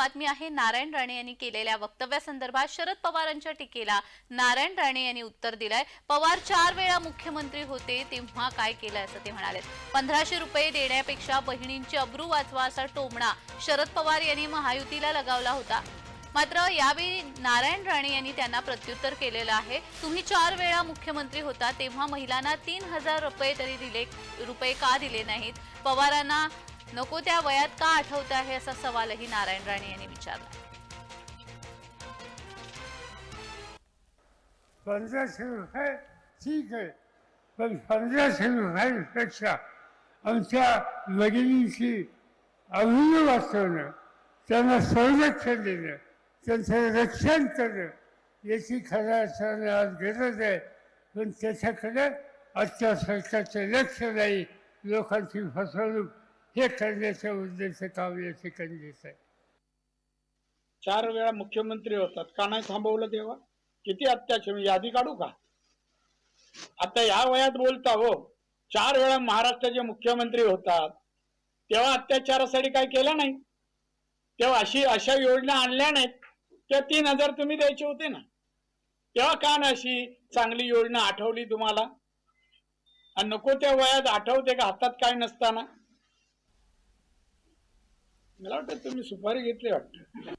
बातमी आहे नारायण राणे यांनी केलेल्या वक्तव्यासंदर्भात शरद पवारांच्या टीकेला नारायण राणे यांनी उत्तर दिलंय. पवार चार वेळा मुख्यमंत्री होते तेव्हा काय केलं असं ते म्हणाले पंधराशे रुपये देण्यापेक्षा बहिणींची अब्रू वाचवा असा टोमणा शरद पवार यांनी महायुतीला लगावला होता. मात्र यावेळी नारायण राणे यांनी त्यांना प्रत्युत्तर केलेलं आहे. तुम्ही चार वेळा मुख्यमंत्री होता तेव्हा महिलांना तीन हजार रुपये तरी दिले रुपये का दिले नाहीत? पवारांना नको त्या वयात का आठवत आहे असा सवालही नारायण राणे यांनी विचारला. पंधराशे रुपये ठीक आहे. पण पंधराशे रुपयापेक्षा आमच्या भगिनींची अभिनय वाचवणं त्यांना संरक्षण देणं त्यांचं रक्षण करणं याची खऱ्या अर्थाने आज गरज आहे. पण त्याच्याकडे आजच्या सरकारचं लक्ष नाही. लोकांची फसवणूक हे करण्याच्या उद्देश काव्य या आहे चार वेळा मुख्यमंत्री होतात. का नाही थांबवलं तेव्हा किती अत्याचार मी यादी काढू का? आता या वयात बोलता हो. चार वेळा महाराष्ट्राचे मुख्यमंत्री होतात. तेव्हा अत्याचारासाठी काय केलं नाही? तेव्हा अशी अशा योजना आणल्या नाहीत. त्या तीन हजार तुम्ही द्यायचे होते ना? तेव्हा का ना अशी चांगली योजना आठवली तुम्हाला? आणि नको त्या वयात आठवते का? हातात काय नसताना? मला वाटतं तुम्ही सुपारी घेतली वाटतं.